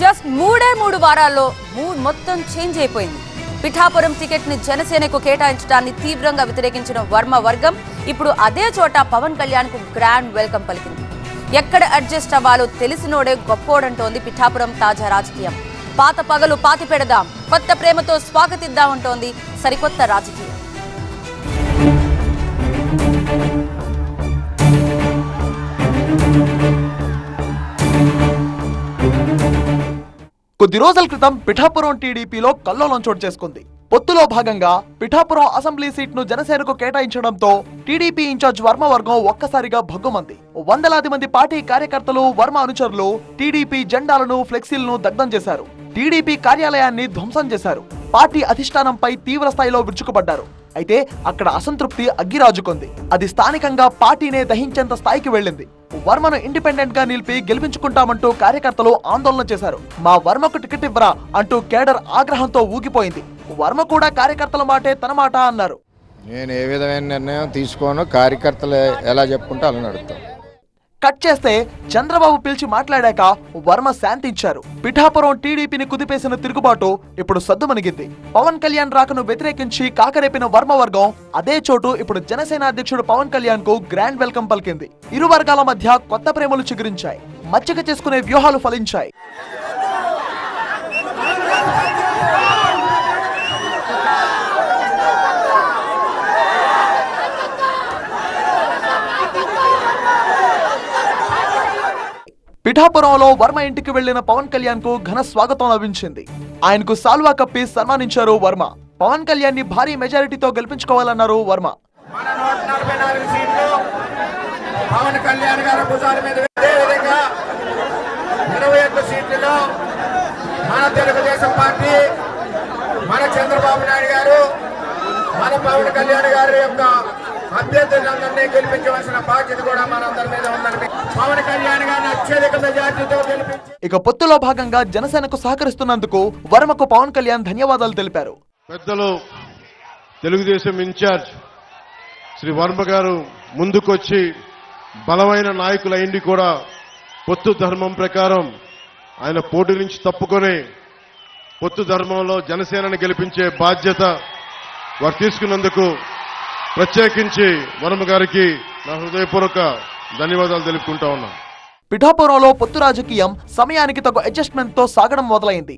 Just మూడే మూడు వారాల్లో మూడ్ మొత్తం చేంజ్ అయిపోయింది. పిఠాపురం టికెట్ని జనసేనకు కేటాయించడాన్ని తీవ్రంగా వ్యతిరేకించిన వర్మ వర్గం ఇప్పుడు అదే చోట పవన్ కళ్యాణ్కు గ్రాండ్ వెల్కమ్ పలికింది. ఎక్కడ అడ్జస్ట్ అవ్వాలో తెలిసినోడే గొప్పోడంటోంది పిఠాపురం తాజా రాజకీయం. పాత పగలు పాతి పెడదాం కొత్త ప్రేమతో స్వాగతిద్దామంటోంది సరికొత్త రాజకీయం. కొద్ది రోజుల క్రితం పిఠాపురం టీడీపీలో కల్లోలం చోటు చేసుకుంది. పొత్తులో భాగంగా పిఠాపురం అసెంబ్లీ సీట్ను జనసేనకు కేటాయించడంతో టీడీపీ ఇన్ఛార్జ్ వర్మ వర్గం ఒక్కసారిగా భగ్గుమంది. వందలాది మంది పార్టీ కార్యకర్తలు వర్మ అనుచరులు టీడీపీ జెండాలను ఫ్లెక్సీలను దగ్ధం చేశారు. టీడీపీ కార్యాలయాన్ని ధ్వంసం చేశారు. పార్టీ అధిష్టానంపై తీవ్ర స్థాయిలో విరుచుకుపడ్డారు. అయితే అక్కడ అసంతృప్తి అగ్గిరాజుకుంది. అది స్థానికంగా పార్టీనే దహించేంత స్థాయికి వెళ్ళింది. వర్మను ఇండిపెండెంట్గా నిలిపి గెలిపించుకుంటామంటూ కార్యకర్తలు ఆందోళన చేశారు. మా వర్మకు టికెట్ ఇవ్వరా అంటూ కేడర్ ఆగ్రహంతో ఊగిపోయింది. వర్మ కూడా కార్యకర్తల మాటే తన మాట అన్నారు. నేను ఏ విధమైన నిర్ణయం తీసుకోను కార్యకర్తలు ఎలా చెప్పుకుంటే అలా నడుపుతాను కట్ చేస్తే చంద్రబాబు పిలిచి మాట్లాడాక వర్మ శాంతించారు. పిఠాపురం టీడీపీని కుదిపేసిన తిరుగుబాటు ఇప్పుడు సద్దుమణిగింది. పవన్ కళ్యాణ్ రాకను వ్యతిరేకించి కాకరేపిన వర్మ వర్గం అదే చోటు ఇప్పుడు జనసేన అధ్యక్షుడు పవన్ కళ్యాణ్కు గ్రాండ్ వెల్కమ్ పలికింది. ఇరు వర్గాల మధ్య కొత్త ప్రేమలు చిగురించాయి. మచ్చిక చేసుకునే వ్యూహాలు ఫలించాయి. పిఠాపురంలో వర్మ ఇంటికి వెళ్ళిన పవన్ కళ్యాణ్కు ఘన స్వాగతం లభించింది. ఆయనకు సాల్వా కప్పి సన్మానించారు వర్మ. పవన్ కళ్యాణ్ని భారీ మెజారిటీతో గెలిపించుకోవాలన్నారు వర్మ. పవన్ కళ్యాణ్ గారి భుజాల మీద విధంగా ఇరవై ఒక్క సీట్లలో మన తెలుగుదేశం పార్టీ మన చంద్రబాబు నాయుడు గారు మన పవన్ కళ్యాణ్ గారి యొక్క అభ్యర్థులందరినీ గెలిపించవలసిన బాధ్యత కూడా మనందరి మీద ఉందని పవన్ కళ్యాణ్ గారిని అత్యధిక మెజార్టీతో గెలిపించి ఇక పొత్తులో భాగంగా జనసేనకు సహకరిస్తున్నందుకు వర్మకు పవన్ కళ్యాణ్ ధన్యవాదాలు తెలిపారు. పెద్దలు తెలుగుదేశం ఇన్ఛార్జ్ శ్రీ వర్మ గారు ముందుకొచ్చి బలమైన నాయకులైంది కూడా పొత్తు ధర్మం ప్రకారం ఆయన పోటీ నుంచి తప్పుకొని పొత్తు ధర్మంలో జనసేనని గెలిపించే బాధ్యత వారు తీసుకున్నందుకు ప్రత్యేకించి వనమ గారికి నా హృదయపూర్వక ధన్యవాదాలు తెలుపుకుంటా ఉన్నాను. పిఠాపురంలో పొత్తు రాజకీయం సమయానికి తగు అడ్జస్ట్మెంట్తో సాగడం మొదలైంది.